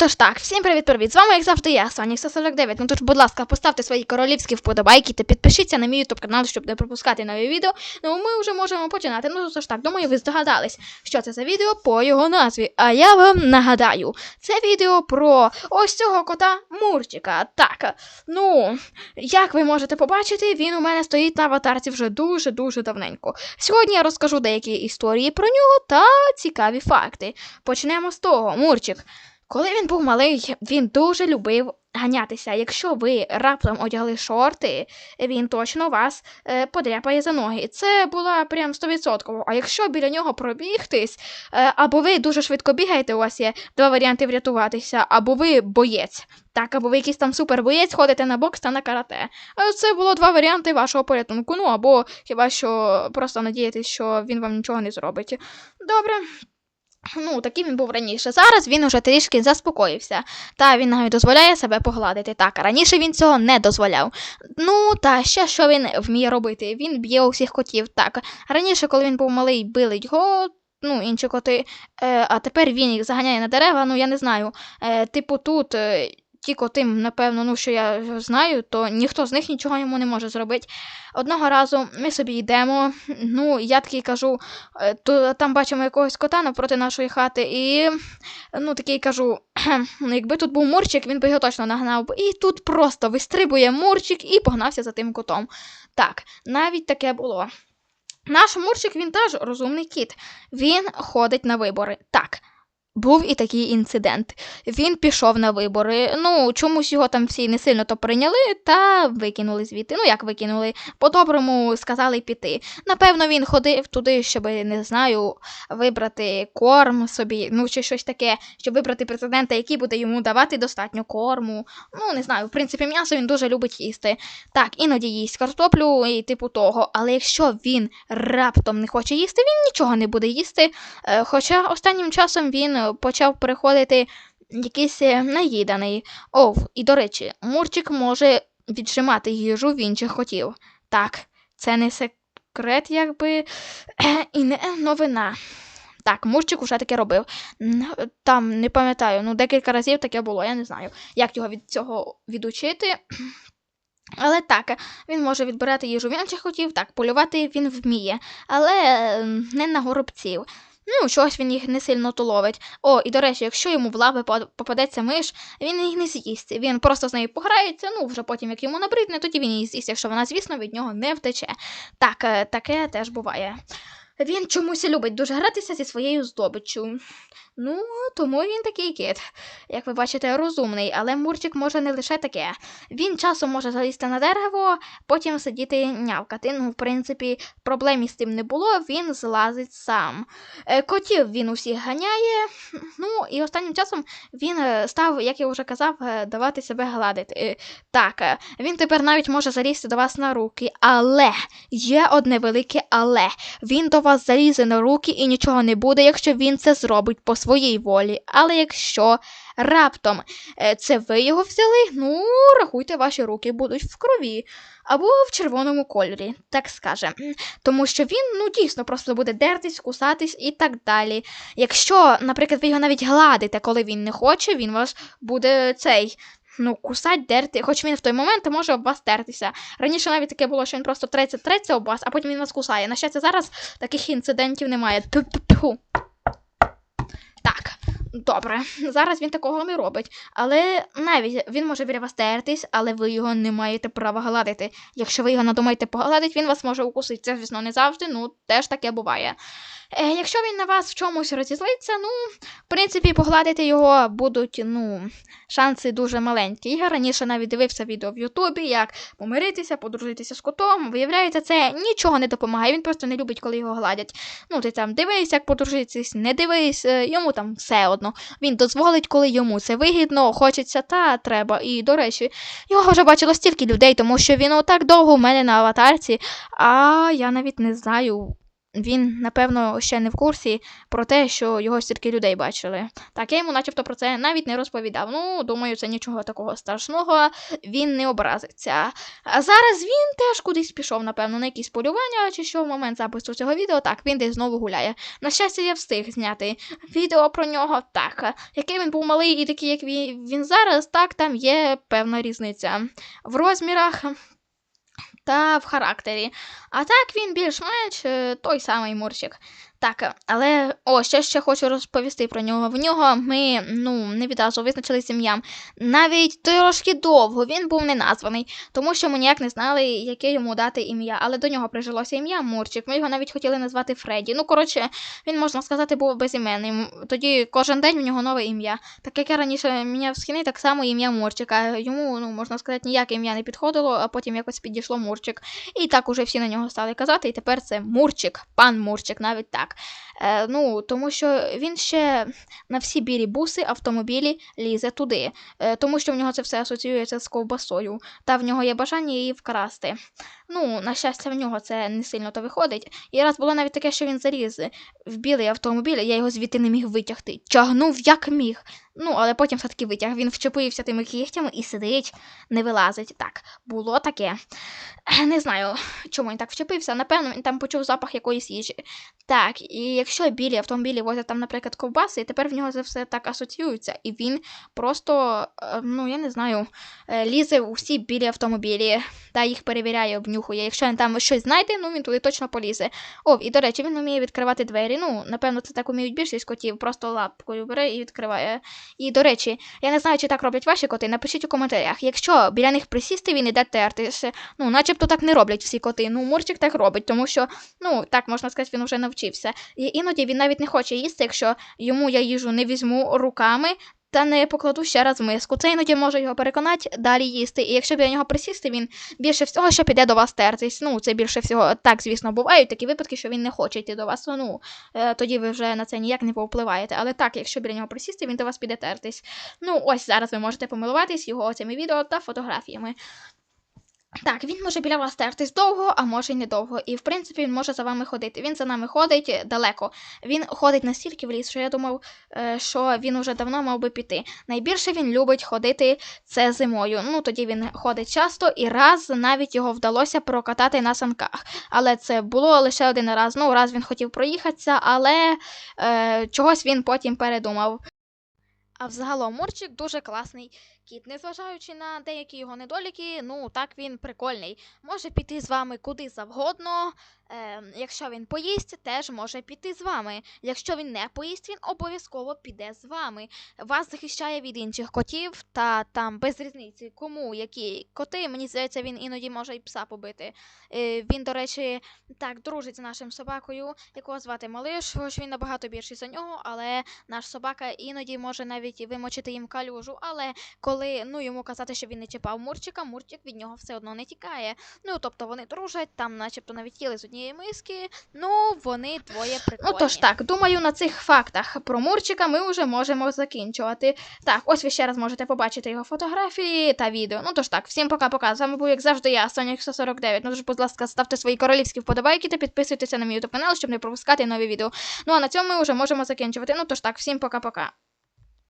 тож так, всім привіт-привіт! З вами, як завжди, я, Сонік 149. Ну тож, будь ласка, поставте свої королівські вподобайки та підпишіться на мій YouTube канал, щоб не пропускати нові відео. Ну, ми вже можемо починати. Ну тож так, думаю, ви здогадались, що це за відео по його назві. А я вам нагадаю, це відео про ось цього кота Мурчика. Так, ну, як ви можете побачити, він у мене стоїть на аватарці вже дуже-дуже давненько. Сьогодні я розкажу деякі історії про нього та цікаві факти. Почнемо з того, Мурчик. Коли він був малий, він дуже любив ганятися. Якщо ви раптом одягли шорти, він точно вас е, подряпає за ноги. Це була прям 100%. А якщо біля нього пробігтись, е, або ви дуже швидко бігаєте, у вас є два варіанти врятуватися, або ви боєць. Так, або ви якийсь там супербоєць, ходите на бокс та на карате. Е, Це було два варіанти вашого порятунку. Ну або хіба що просто надіятись, що він вам нічого не зробить. Добре. Ну, таким він був раніше. Зараз він уже трішки заспокоївся, та він навіть дозволяє себе погладити. Так, раніше він цього не дозволяв. Ну, та ще що він вміє робити? Він б'є усіх котів. Так, раніше, коли він був малий, били його. Ну, інші коти, е, а тепер він їх заганяє на дерева, ну я не знаю. Е, типу, тут е, ті коти, напевно, ну що я знаю, то ніхто з них нічого йому не може зробити. Одного разу ми собі йдемо. Ну, я такий кажу, е, то там бачимо якогось кота навпроти нашої хати, і ну такий кажу: ну, якби тут був Мурчик, він би його точно нагнав. І тут просто вистрибує Мурчик і погнався за тим котом. Так, навіть таке було. Наш Мурчик він теж розумний кіт. Він ходить на вибори. Так. Був і такий інцидент. Він пішов на вибори. Ну, чомусь його там всі не сильно то прийняли та викинули звідти. Ну, як викинули, по-доброму сказали піти. Напевно, він ходив туди, щоб, не знаю, вибрати корм собі, ну чи щось таке, щоб вибрати президента, який буде йому давати достатньо корму. Ну, не знаю, в принципі, м'ясо він дуже любить їсти. Так, іноді їсть картоплю і типу того. Але якщо він раптом не хоче їсти, він нічого не буде їсти. Е, Хоча останнім часом він е, почав переходити якийсь е, наїданий. Ов, і до речі, Мурчик може віджимати їжу в інших котів. Так, це не секрет, якби, і не новина. Так, Мурчик уже таке робив. Там не пам'ятаю, ну декілька разів таке було, я не знаю, як його від цього відучити. Але так, він може відбирати їжу в інших котів, так, полювати він вміє, але не на горобців. Ну, чогось він їх не сильно то ловить. О, і до речі, якщо йому в лапи попадеться миш, він їх не з'їсть. Він просто з нею пограється, ну вже потім, як йому набридне, тоді він її з'їсть, якщо вона, звісно, від нього не втече. Так, е, таке теж буває. Він чомусь любить дуже гратися зі своєю здобиччю. Ну, тому він такий кіт. Як ви бачите, розумний, але Мурчик може не лише таке. Він часом може залізти на дерево, потім сидіти нявкати. Ну, в принципі, проблем із тим не було, він злазить сам. Е, Котів він усіх ганяє. Ну, і останнім часом він е, став, як я вже казав, е, давати себе гладити. Так, він тепер навіть може залізти до вас на руки, але є одне велике але. Він до вас залізе на руки і нічого не буде, якщо він це зробить по своїй волі. Але якщо раптом е, це ви його взяли, ну рахуйте, ваші руки будуть в крові або в червоному кольорі, так скажем. Тому що він ну дійсно просто буде дертись, кусатись і так далі. Якщо, наприклад, ви його навіть гладите, коли він не хоче, він вас буде цей. Ну, кусать, дерти, хоч він в той момент може об вас тертися. Раніше навіть таке було, що він просто треться, треться об вас, а потім він вас кусає. На щастя, зараз таких інцидентів немає. Ту-ту-ту. Так, добре. Зараз він такого не робить. Але навіть він може біля вас тертись, але ви його не маєте права гладити. Якщо ви його надумаєте погладити, він вас може укусити. Це, звісно, не завжди, ну теж таке буває. Е, якщо він на вас в чомусь розізлиться, ну, в принципі, погладити його будуть, ну, шанси дуже маленькі. Я раніше навіть дивився відео в Ютубі, як помиритися, подружитися з котом. Виявляється, це нічого не допомагає. Він просто не любить, коли його гладять. Ну, ти там дивись, як подружитись, не дивись, е, йому там все одно. Він дозволить, коли йому це вигідно, хочеться та треба. І, до речі, його вже бачило стільки людей, тому що він отак довго у мене на аватарці, а я навіть не знаю. Він, напевно, ще не в курсі про те, що його стільки людей бачили. Так, я йому начебто про це навіть не розповідав. Ну, думаю, це нічого такого страшного, він не образиться. А зараз він теж кудись пішов, напевно, на якісь полювання чи що в момент запису цього відео. Так, він десь знову гуляє. На щастя, я встиг зняти відео про нього. Так, який він був малий і такий, як він, зараз, так, там є певна різниця в розмірах. Та в характері. А так він більш-менш е, той самий Мурчик. Так, але о, ще ще хочу розповісти про нього. В нього ми ну, не відразу визначилися ім'ям. Навіть трошки довго він був не названий, тому що ми ніяк не знали, яке йому дати ім'я. Але до нього прижилося ім'я Мурчик. Ми його навіть хотіли назвати Фредді. Ну, коротше, він, можна сказати, був безіменним. Тоді кожен день в нього нове ім'я. Так як я раніше міняв скини, так само ім'я Мурчика. Йому, ну, можна сказати, ніяке ім'я не підходило, а потім якось підійшло Мурчик. І так уже всі на нього стали казати, і тепер це Мурчик, пан Мурчик, навіть так. Е, ну, тому що він ще на всі білі буси, автомобілі лізе туди, е, тому що в нього це все асоціюється з ковбасою, та в нього є бажання її вкрасти. Ну, на щастя, в нього це не сильно то виходить. І раз було навіть таке, що він заліз в білий автомобіль, я його звідти не міг витягти. Тягнув як міг. Ну, але потім все-таки витяг. Він вчепився тими кігтями і сидить, не вилазить. Так, було таке. Не знаю, чому він так вчепився. Напевно, він там почув запах якоїсь їжі. Так, і якщо білі автомобілі возять там, наприклад, ковбаси, і тепер в нього це все так асоціюється, і він просто, е, ну я не знаю, е, лізе у всі білі автомобілі та їх перевіряє, обнюхує. Якщо він там щось знайде, ну він туди точно полізе. О, і до речі, він вміє відкривати двері. Ну, напевно, це так уміють більшість котів, просто лапкою бере і відкриває. І до речі, я не знаю, чи так роблять ваші коти. Напишіть у коментарях. Якщо біля них присісти, він іде тертися. Ну, начебто так не роблять всі коти. Ну, Мурчик так робить, тому що, ну, так можна сказати, він вже навчився. І іноді він навіть не хоче їсти, якщо йому я їжу не візьму руками. Та не покладу ще раз в миску. Це іноді може його переконати далі їсти. І якщо біля нього присісти, він більше всього ще піде до вас тертись. Ну, це більше всього так, звісно, бувають такі випадки, що він не хоче йти до вас. Ну, е, тоді ви вже на це ніяк не повпливаєте. Але так, якщо біля нього присісти, він до вас піде тертись. Ну, ось зараз ви можете помилуватись його цими відео та фотографіями. Так, він може біля вас тертись довго, а може й недовго. І в принципі він може за вами ходити. Він за нами ходить далеко. Він ходить настільки в ліс, що я думав, е, що він уже давно мав би піти. Найбільше він любить ходити це зимою. Ну тоді він ходить часто, і раз навіть його вдалося прокатати на санках. Але це було лише один раз. Ну, раз він хотів проїхатися, але е, чогось він потім передумав. А взагалом Мурчик дуже класний кіт, незважаючи на деякі його недоліки, ну так він прикольний. Може піти з вами куди завгодно. Е, якщо він поїсть, теж може піти з вами. Якщо він не поїсть, він обов'язково піде з вами. Вас захищає від інших котів, та там без різниці, кому які коти. Мені здається, він іноді може і пса побити. Е, він, до речі, так дружить з нашим собакою, якого звати Малиш, хоч він набагато більший за нього, але наш собака іноді може навіть вимочити їм калюжу. Але коли ну йому казати, що він не чіпав Мурчика, Мурчик від нього все одно не тікає. Ну тобто вони дружать, там, начебто, навіть їли з однієї миски. Ну вони двоє прикольні. Ну тож так, думаю, на цих фактах про Мурчика ми вже можемо закінчувати. Так, ось ви ще раз можете побачити його фотографії та відео. Ну тож так, всім пока-пока. З вами був, як завжди, я, Сонік 149. Ну тож, будь ласка, ставте свої королівські вподобайки та підписуйтеся на мій YouTube канал, щоб не пропускати нові відео. Ну а на цьому ми вже можемо закінчувати. Ну тож так, всім пока-пока.